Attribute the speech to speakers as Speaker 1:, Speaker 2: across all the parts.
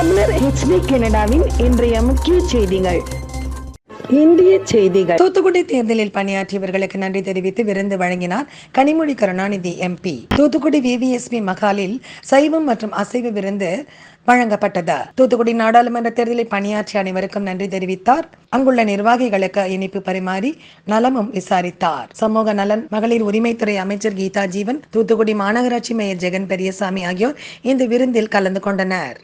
Speaker 1: தமிழர் ஹெச்டி கனடாவின் இன்றைய முக்கிய செய்திகள். இந்திய செய்திகள்.
Speaker 2: தூத்துக்குடி தேர்தலில் பணியாற்றியவர்களுக்கு நன்றி தெரிவித்து விருந்து வழங்கினார் கனிமொழி கருணாநிதி எம்பி தூத்துக்குடி விவிஎஸ்பி மகாலில் சைவம் மற்றும் அசைவ விருந்து வழங்கப்பட்டது. தூத்துக்குடி நாடாளுமன்ற தேர்தலில் பணியாற்றிய அனைவருக்கும் நன்றி தெரிவித்தார். அங்குள்ள நிர்வாகிகளுக்கு இனிப்பு பரிமாறி நலமும் விசாரித்தார். சமூக நலன் மகளிர் உரிமைத்துறை அமைச்சர் கீதா ஜீவன் தூத்துக்குடி மாநகராட்சி மேயர் ஜெகன் பெரியசாமி ஆகியோர் இந்த விருந்தில் கலந்து கொண்டனர்.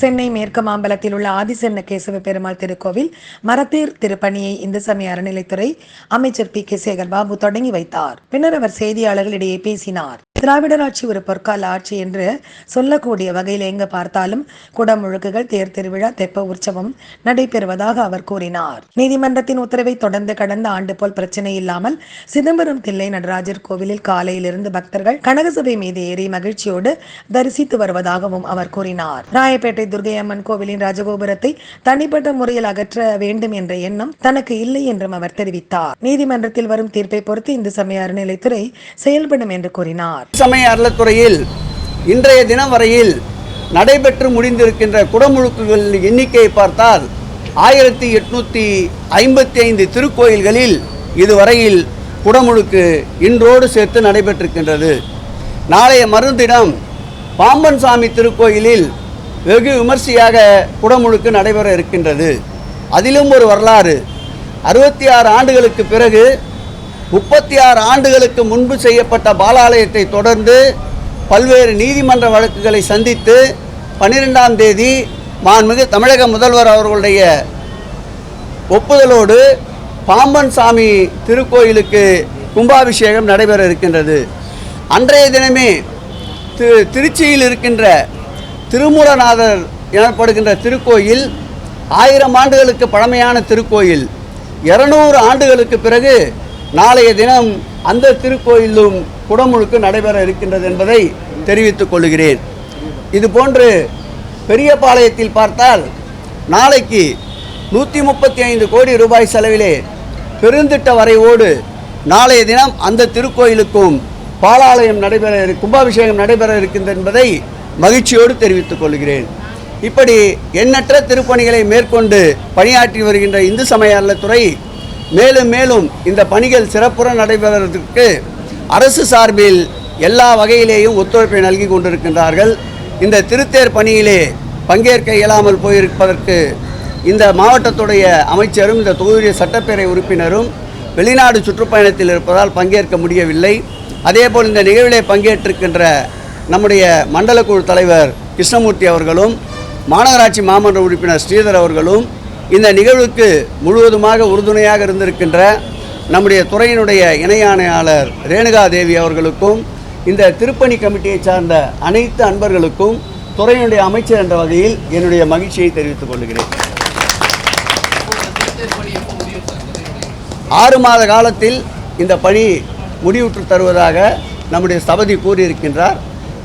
Speaker 2: சென்னை மேற்கு மாம்பலத்தில் உள்ள ஆதிசென்ன கேசவ பெருமாள் திருக்கோவில் மரத்தீர் திருப்பணியை இந்து சமய அறநிலைத்துறை அமைச்சர் பி கே சேகர் பாபு தொடங்கி வைத்தார். பின்னர் அவர் செய்தியாளர்களிடையே பேசினார். திராவிடர் ஆட்சி ஒரு பொற்கால ஆட்சி என்று சொல்லக்கூடிய வகையில் எங்கு பார்த்தாலும் குடமுழுக்குகள் தேர் திருவிழா தெப்ப உற்சவம் நடைபெறுவதாக அவர் கூறினார். நீதிமன்றத்தின் உத்தரவை தொடர்ந்து கடந்த ஆண்டு போல் பிரச்சனை இல்லாமல் சிதம்பரம் தில்லை நடராஜர் கோவிலில் காலையிலிருந்து பக்தர்கள் கனகசபை மீது ஏறி மகிழ்ச்சியோடு தரிசித்து வருவதாகவும் அவர் கூறினார். ராயப்பேட்டை துர்கை அம்மன் கோவிலின் ராஜகோபுரத்தை தனிப்பட்ட முறையில் அகற்ற வேண்டும் என்ற எண்ணம் தனக்கு இல்லை என்றும் அவர் தெரிவித்தார். நீதிமன்றத்தில் வரும் தீர்ப்பை பொறுத்து இந்து சமய அறநிலைத்துறை செயல்படும் என்று கூறினார்.
Speaker 3: சமய அறத்துறையில் இன்றைய தினம் வரையில் நடைபெற்று முடிந்திருக்கின்ற குடமுழுக்குகளின் எண்ணிக்கையை பார்த்தால் ஆயிரத்தி எட்நூற்றி ஐம்பத்தி ஐந்து திருக்கோயில்களில் இதுவரையில் குடமுழுக்கு இன்றோடு சேர்த்து நடைபெற்றிருக்கின்றது. நாளைய மறுதினம் பாம்பன் சாமி திருக்கோயிலில் வெகு விமர்சையாக குடமுழுக்கு நடைபெற இருக்கின்றது. அதிலும் ஒரு வரலாறு. அறுபத்தி ஆறு ஆண்டுகளுக்கு பிறகு முப்பத்தி ஆறு ஆண்டுகளுக்கு முன்பு செய்யப்பட்ட பாலாலயத்தை தொடர்ந்து பல்வேறு நீதிமன்ற வழக்குகளை சந்தித்து பன்னிரெண்டாம் தேதி மாண்புமிகு தமிழக முதல்வர் அவர்களுடைய ஒப்புதலோடு பாம்பன் சாமி திருக்கோயிலுக்கு கும்பாபிஷேகம் நடைபெற இருக்கின்றது. அன்றைய தினமே திரு திருச்சியில் இருக்கின்ற திருமூலநாதர் எனப்படுகின்ற திருக்கோயில் ஆயிரம் ஆண்டுகளுக்கு பழமையான திருக்கோயில். இருநூறு ஆண்டுகளுக்கு பிறகு நாளைய தினம் அந்த திருக்கோயிலும் குடமுழுக்கு நடைபெற இருக்கின்றது என்பதை தெரிவித்துக் கொள்கிறேன். இது போன்று பெரியபாளையத்தில் பார்த்தால் நாளைக்கு நூற்றி முப்பத்தி ஐந்து கோடி ரூபாய் செலவிலே பெருந்திட்ட வரைவோடு நாளைய தினம் அந்த திருக்கோயிலுக்கும் பாலாலயம் நடைபெற கும்பாபிஷேகம் நடைபெற இருக்கின்றது என்பதை மகிழ்ச்சியோடு தெரிவித்துக் கொள்கிறேன். இப்படி எண்ணற்ற திருப்பணிகளை மேற்கொண்டு பணியாற்றி வருகின்ற இந்து சமய அறத்துறை மேலும் மேலும் இந்த பணிகள் சிறப்புற நடைபெறுவதற்கு அரசு சார்பில் எல்லா வகையிலேயும் ஒத்துழைப்பை நல்கி கொண்டிருக்கின்றார்கள். இந்த திருத்தேர் பணியிலே பங்கேற்க இயலாமல் போயிருப்பதற்கு இந்த மாவட்டத்துடைய அமைச்சரும் இந்த தொகுதிய சட்டப்பேரவை உறுப்பினரும் வெளிநாடு சுற்றுப்பயணத்தில் இருப்பதால் பங்கேற்க முடியவில்லை. அதேபோல் இந்த நிகழ்விலே பங்கேற்றிருக்கின்ற நம்முடைய மண்டல குழு தலைவர் கிருஷ்ணமூர்த்தி அவர்களும் மாநகராட்சி மாமன்ற உறுப்பினர் ஸ்ரீதர் அவர்களும் இந்த நிகழ்வுக்கு முழுவதுமாக உறுதுணையாக இருந்திருக்கின்ற நம்முடைய துறையினுடைய இணை ஆணையாளர் ரேணுகா தேவி அவர்களுக்கும் இந்த திருப்பணி கமிட்டியை சார்ந்த அனைத்து அன்பர்களுக்கும் துறையினுடைய அமைச்சர் என்ற வகையில் என்னுடைய மகிழ்ச்சியை தெரிவித்துக் கொள்கிறேன். ஆறு மாத காலத்தில் இந்த பணி முடிவுற்று தருவதாக நம்முடைய சபதி கூறியிருக்கின்றார்.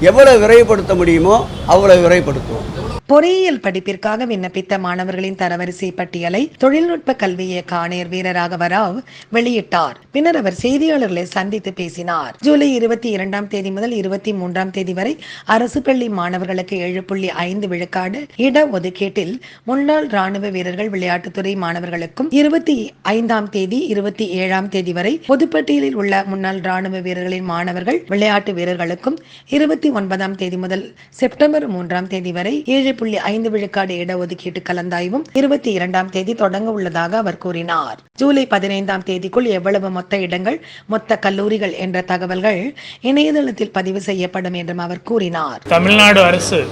Speaker 3: எவ்வளோ விரைவுபடுத்த முடியுமோ அவ்வளோ விரைவுபடுத்துவோம்.
Speaker 2: பொறியியல் படிப்பிற்காக விண்ணப்பித்த மாணவர்களின் தரவரிசை பட்டியலை தொழில்நுட்ப கல்வி இயக்க ஆணையர் வீரராகவ ராவ் வெளியிட்டார். பின்னர் அவர் செய்தியாளர்களை சந்தித்து பேசினார். ஜூலை இருபத்தி இரண்டாம் தேதி முதல் இருபத்தி மூன்றாம் தேதி வரை அரசு பள்ளி மாணவர்களுக்கு ஏழு புள்ளி ஐந்து விழுக்காடு இட ஒதுக்கீட்டில் முன்னாள் ராணுவ வீரர்கள் விளையாட்டுத்துறை மாணவர்களுக்கும் இருபத்தி ஐந்தாம் தேதி இருபத்தி ஏழாம் தேதி வரை பொதுப்பட்டியலில் உள்ள முன்னாள் ராணுவ வீரர்களின் மாணவர்கள் விளையாட்டு வீரர்களுக்கும் இருபத்தி ஒன்பதாம் தேதி முதல் செப்டம்பர் மூன்றாம் தேதி வரை ஏழு புள்ளி ஐந்து விழுக்காடு இடஒதுக்கீட்டு கலந்தாய்வும் இருபத்தி இரண்டாம் தேதி தொடங்க உள்ளதாக அவர் கூறினார். ஜூலை பதினைந்தாம் தேதிக்குள் எவ்வளவு மொத்த இடங்கள் மொத்த கல்லூரிகள் என்ற தகவல்கள் இணையதளத்தில் பதிவு செய்யப்படும் என்றும் அவர் கூறினார்.
Speaker 4: தமிழ்நாடு அரசு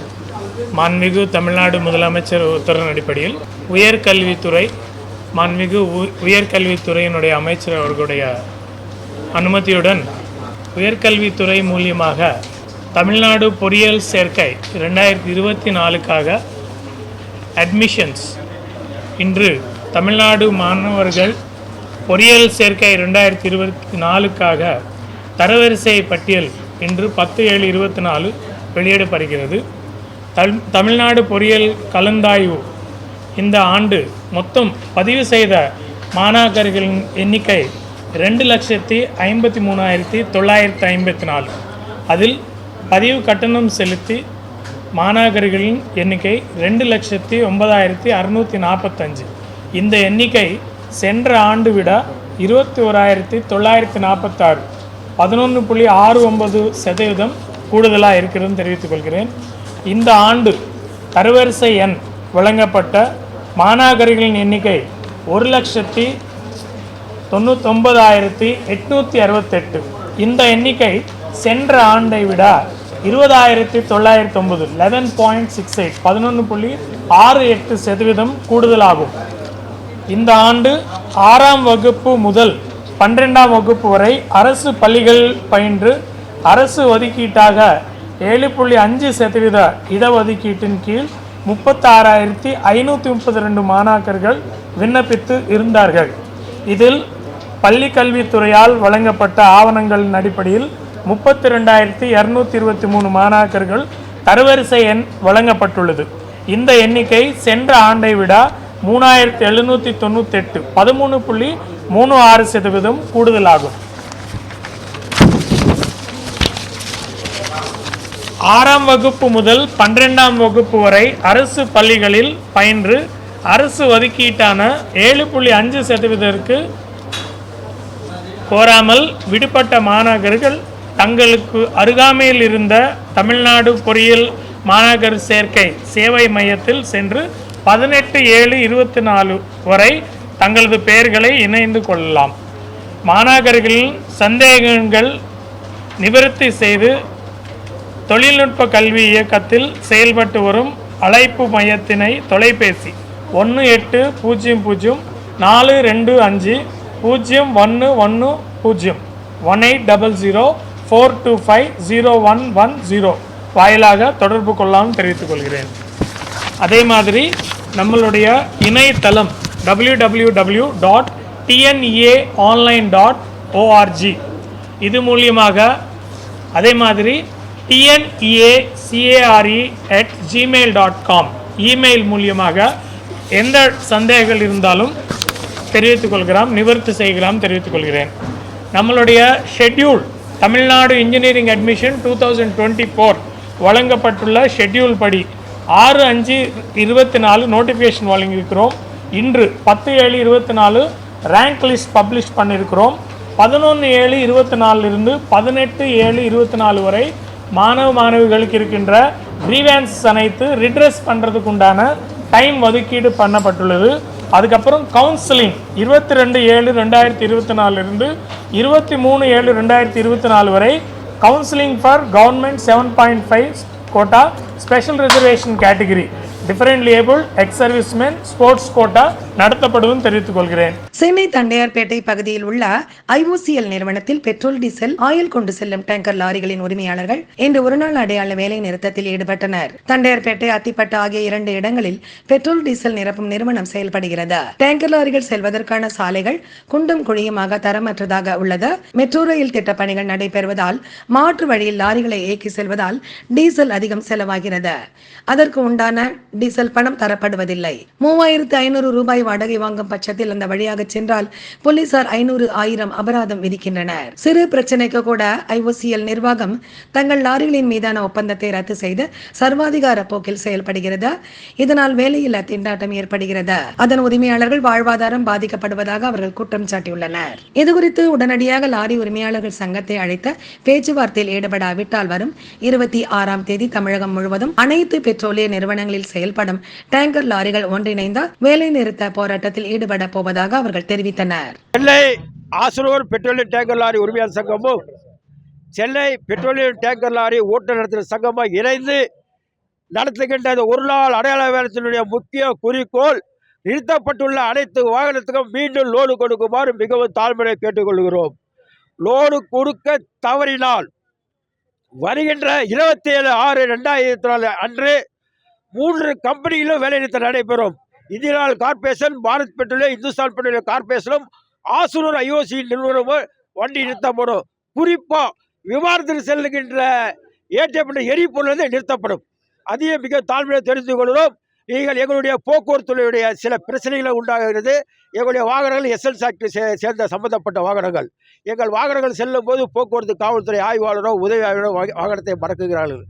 Speaker 4: மாண்மிகு தமிழ்நாடு முதலமைச்சர் உத்தரவின் அடிப்படையில் உயர்கல்வித்துறை மாண்மிகு உ- உயர்கல்வித்துறையினுடைய அமைச்சர் அவர்களுடைய அனுமதியுடன் உயர்கல்வித்துறை மூலியமாக தமிழ்நாடு பொறியியல் சேர்க்கை ரெண்டாயிரத்தி இருபத்தி நாலுக்காக அட்மிஷன்ஸ் இன்று தமிழ்நாடு மாணவர்கள் பொறியியல் சேர்க்கை ரெண்டாயிரத்தி இருபத்தி நாலுக்காக தரவரிசை பட்டியல் இன்று பத்து ஏழு இருபத்தி நாலு வெளியிடப்படுகிறது. தமிழ்நாடு பொறியியல் கலந்தாய்வு இந்த ஆண்டு மொத்தம் பதிவு செய்த மாணாக்கர்களின் எண்ணிக்கை ரெண்டு லட்சத்தி ஐம்பத்தி மூணாயிரத்தி தொள்ளாயிரத்தி ஐம்பத்தி நாலு. அதில் பதிவு கட்டணம் செலுத்தி மாநகர்களின் எண்ணிக்கை ரெண்டு லட்சத்தி ஒன்பதாயிரத்தி அறுநூற்றி நாற்பத்தஞ்சு. இந்த எண்ணிக்கை சென்ற ஆண்டு விட இருபத்தி ஓராயிரத்தி தொள்ளாயிரத்தி நாற்பத்தாறு. பதினொன்று புள்ளி ஆறு ஒன்பது சதவீதம் கூடுதலாக இருக்கிறதுன்னு தெரிவித்துக் கொள்கிறேன். இந்த ஆண்டு தரவரிசை எண் வழங்கப்பட்ட மாநகரிகளின் எண்ணிக்கை ஒரு லட்சத்தி தொண்ணூத்தொன்பதாயிரத்தி எட்நூற்றி அறுபத்தெட்டு. இந்த எண்ணிக்கை சென்ற ஆண்டை விட இருபதாயிரத்தி தொள்ளாயிரத்தி ஒன்பது லெவன் பாயிண்ட் சிக்ஸ் எயிட் பதினொன்று புள்ளி ஆறு எட்டு சதவீதம் கூடுதலாகும். இந்த ஆண்டு ஆறாம் வகுப்பு முதல் பன்னிரெண்டாம் வகுப்பு வரை அரசு பள்ளிகள் பயின்று அரசு ஒதுக்கீட்டாக ஏழு புள்ளி அஞ்சு சதவீத இடஒதுக்கீட்டின் கீழ் முப்பத்தாறாயிரத்தி ஐநூற்றி முப்பத்தி ரெண்டு மாணாக்கர்கள் விண்ணப்பித்து இருந்தார்கள். இதில் பள்ளி கல்வித்துறையால் வழங்கப்பட்ட ஆவணங்களின் அடிப்படையில் முப்பத்தி ரெண்டாயிரத்தி இரநூத்தி இருபத்தி மூணு மாணாக்கர்கள் தரவரிசை எண் வழங்கப்பட்டுள்ளது. இந்த எண்ணிக்கை சென்ற ஆண்டை விட மூணாயிரத்தி எழுநூற்றி தொண்ணூத்தெட்டு பதிமூணு புள்ளி மூணு ஆறு சதவீதம் கூடுதலாகும். ஆறாம் வகுப்பு முதல் பன்னிரெண்டாம் வகுப்பு வரை அரசு பள்ளிகளில் பயின்று அரசு ஒதுக்கீட்டான ஏழு புள்ளி அஞ்சு சதவீதத்திற்கு கோராமல் விடுபட்ட மாணாக்கர்கள் தங்களுக்கு அருகாமையில் இருந்த தமிழ்நாடு பொறியியல் மாநகர் சேர்க்கை சேவை மையத்தில் சென்று பதினெட்டு ஏழு இருபத்தி நாலு வரை தங்களது பெயர்களை இணைந்து கொள்ளலாம். மாணாக்கர்களின் சந்தேகங்கள் நிவர்த்தி செய்து தொழில்நுட்ப கல்வி இயக்கத்தில் செயல்பட்டு வரும் அழைப்பு மையத்தினை தொலைபேசி ஒன்று எட்டு பூஜ்ஜியம் பூஜ்ஜியம் நாலு ரெண்டு அஞ்சு பூஜ்ஜியம் ஒன்று ஒன்று பூஜ்ஜியம் one eight double zero four two five zero one one zero வாயிலாக தொடர்பு கொள்ளாமல் தெரிவித்துக் கொள்கிறேன். அதே மாதிரி நம்மளுடைய இணையதளம் W W W dot TNA online dot ORG இது மூலியமாக அதே மாதிரி TNEA CARE at Gmail dot com email மூலியமாக எந்த சந்தேகங்கள் இருந்தாலும் தெரிவித்துக் கொள்கிறோம் நிவர்த்தி செய்கிறோம் தெரிவித்துக் கொள்கிறேன். நம்மளுடைய schedule Tamil Nadu engineering admission two thousand twenty four வழங்கப்பட்டுள்ள ஷெட்யூல் படி ஆறு அஞ்சு இருபத்தி நாலு நோட்டிஃபிகேஷன் வழங்கியிருக்கிறோம். இன்று பத்து ஏழு இருபத்தி நாலு ரேங்க் லிஸ்ட் பப்ளிஷ் பண்ணியிருக்கிறோம். பதினொன்று ஏழு இருபத்தி நாலுலேருந்து பதினெட்டு ஏழு இருபத்தி நாலு வரை மாணவ மாணவிகளுக்கு இருக்கின்ற கிரீவன்ஸ் அனைத்து ரிட்ரெஸ் பண்ணுறதுக்கு உண்டான டைம் ஒதுக்கீடு பண்ணப்பட்டுள்ளது. அதுக்கப்புறம் கவுன்சிலிங் இருபத்தி ரெண்டு ஏழு ரெண்டாயிரத்தி இருபத்தி நாலுலேருந்து இருபத்தி மூணு ஏழு ரெண்டாயிரத்தி இருபத்தி நாலு வரை counselling for government seven point five quota special reservation category differently able ex serviceman sports quota நடத்தப்படுவதும் தெரிவித்துக் கொள்கிறேன்.
Speaker 2: சென்னை தண்டையார்பேட்டை பகுதியில் உள்ள ஐஓசிஎல் நிறுவனத்தில் பெட்ரோல் டீசல் ஆயில் கொண்டு செல்லும் டேங்கர் லாரிகளின் உரிமையாளர்கள் இன்று ஒருநாள் அடையாள வேலை நிறுத்தத்தில் ஈடுபட்டனர். தண்டையார்பேட்டை அத்திப்பட்டு ஆகிய இரண்டு இடங்களில் பெட்ரோல் டீசல் நிரப்பும் நிறுவனம் செயல்படுகிறது. டேங்கர் லாரிகள் செல்வதற்கான சாலைகள் குண்டும் குழியுமாக தரமற்றதாக உள்ளது. மெட்ரோ ரயில் திட்ட பணிகள் நடைபெறுவதால் மாற்று வழியில் லாரிகளை இயக்கி செல்வதால் டீசல் அதிகம் செலவாகிறது. அதற்கு உண்டான டீசல் பணம் தரப்படுவதில்லை. மூவாயிரத்து ஐநூறு ரூபாய் வாடகை வாங்கும் பட்சத்தில் அந்த வழியாக சென்றால் போலீசார் ஐநூறு ஆயிரம் அபராதம் விதிக்கின்றனர். சிறு பிரச்சனைக்கு கூட ஐஓசிஎல் நிர்வாகம் தங்கள் லாரிகளின் மீதான ஒப்பந்தத்தை ரத்து செய்து சர்வாதிகார போக்கில் செயல்படுகிறது. இதனால் வேலையில்லா திண்டாட்டம் ஏற்படுகிறது. அதன் உரிமையாளர்கள் வாழ்வாதாரம் பாதிக்கப்படுவதாக அவர்கள் குற்றம் சாட்டியுள்ளனர். இதுகுறித்து உடனடியாக லாரி உரிமையாளர்கள் சங்கத்தை அழைத்து பேச்சுவார்த்தையில் ஈடுபடாவிட்டால் வரும் இருபத்தி ஆறாம் தேதி தமிழகம் முழுவதும் அனைத்து பெட்ரோலிய நிறுவனங்களில் செயல் செயல்படும் டேங்கர் லாரிகள் ஒன்றிணைந்தால் வேலை நிறுத்த போராட்டத்தில் ஈடுபட போவதாக அவர்கள் தெரிவித்தனர்.
Speaker 5: Chennai Asanur petroleum tanker lorry உரிமையாளர் சங்கமும் சென்னை பெட்ரோலியம் டேங்கர் லாரி ஓட்டுநர் நடத்துகிற சங்கமும் இணைந்து நடத்துகின்ற இந்த ஒரு நாள் அடையாள வேலத்தினுடைய முக்கிய குறிக்கோள் நிறுத்தப்பட்டுள்ள அனைத்து வாகனத்துக்கும் மீண்டும் லோடு கொடுக்குமாறு மிகவும் தாழ்மையை கேட்டுக்கொள்கிறோம். லோடு கொடுக்க தவறினால் வருகின்ற இருபத்தி ஏழு ஆறு ரெண்டாயிரத்தி நாலு அன்று மூன்று கம்பெனியிலும் வேலைநிறுத்தம் நடைபெறும் Indian corporation Bharat petroleum Hindustan petroleum கார்பரேஷனும் Azure IOC நிறுவனமும் வண்டி நிறுத்தப்படும் குறிப்பாக விமானத்தில் செல்லுகின்ற ஏற்றப்பட்ட எரிபொருள் வந்து நிறுத்தப்படும். அதையும் மிக தாழ்மையாக தெரிந்து கொள்கிறோம். நீங்கள் எங்களுடைய போக்குவரத்துடைய சில பிரச்சனைகளை உண்டாகிறது. எங்களுடைய வாகனங்கள் எஸ்எல் சாக்டரி சே சேர்ந்த சம்பந்தப்பட்ட வாகனங்கள். எங்கள் வாகனங்கள் செல்லும் போது போக்குவரத்து காவல்துறை ஆய்வாளரோ உதவி ஆய்வாளரோ வாகனத்தை மடக்குகிறார்கள்.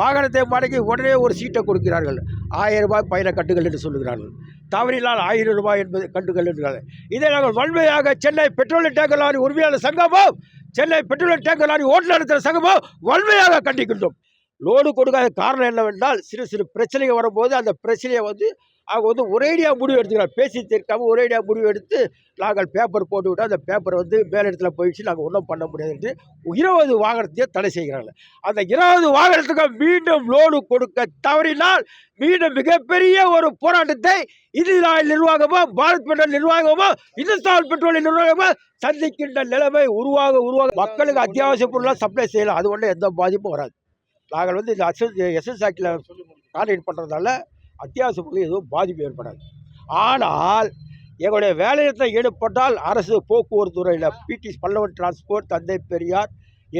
Speaker 5: வாகனத்தை மடக்கி உடனே ஒரு சீட்டை கொடுக்கிறார்கள். ஆயிரம் ரூபாய் பயண கட்டுகள் என்று சொல்லுகிறார்கள். தவறினால் ஆயிரம் ரூபாய் என்பது கட்டுகள் என்கிறார்கள் இதை நாங்கள் வன்மையாக சென்னை பெட்ரோலிய டேங்கர் லாரி உரிமையாளர் சங்கமும் சென்னை பெட்ரோலிய டேங்கர் லாரி ஓட்டுநர் நடத்துகிற வன்மையாக கண்டிக்கின்றோம். லோடு கொடுக்காத காரணம் என்னவென்றால் சிறு சிறு பிரச்சனைகள் வரும்போது அந்த பிரச்சனையை வந்து அவங்க வந்து ஒரேடியாக முடிவு எடுத்துக்கிறார் பேசி தீர்க்காமல் ஒரேடியாக முடிவு எடுத்து நாங்கள் பேப்பர் போட்டு அந்த பேப்பர் வந்து மேலிடத்தில் போயிடுச்சு. நாங்கள் ஒன்றும் பண்ண முடியாது என்று இருபது வாகனத்தையே தடை செய்கிறாங்க அந்த இருபது வாகனத்துக்கு மீண்டும் லோடு கொடுக்க தவறினால் மீண்டும் மிகப்பெரிய ஒரு போராட்டத்தை இந்திய நிர்வாகமோ பாரத் பெட்ரோல் நிர்வாகமோ இந்துஸ்தான் பெட்ரோலிய நிர்வாகமோ சந்திக்கின்ற நிலைமை உருவாக உருவாக மக்களுக்கு அத்தியாவசிய பொருளாக சப்ளை செய்யலாம் அது ஒன்றும் எந்த பாதிப்பும் வராது. நாங்கள் வந்து இந்த எஸ்எஸ் எஸ்எஸ் ஆக்டில் கான்ட்ராக்ட் பண்ணுறதால அத்தியாவசிய பொருள் எதுவும் பாதிப்பு ஏற்படாது. ஆனால் எங்களுடைய வேலைநிறுத்தம் ஈடுபட்டால் அரசு போக்குவரத்து துறையில் பிடி பல்லவன் டிரான்ஸ்போர்ட் தந்தை பெரியார்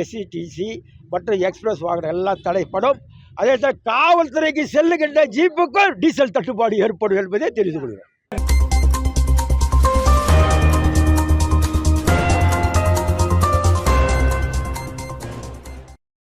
Speaker 5: எஸ்சிடிசி மற்றும் எக்ஸ்பிரஸ் வாகனம் எல்லாம் தடைப்படும். அதே போல் காவல்துறைக்கு செல்லுகின்ற ஜீப்புக்கும் டீசல் தட்டுப்பாடு ஏற்படும் என்பதை தெரிந்து கொள்கிறேன்.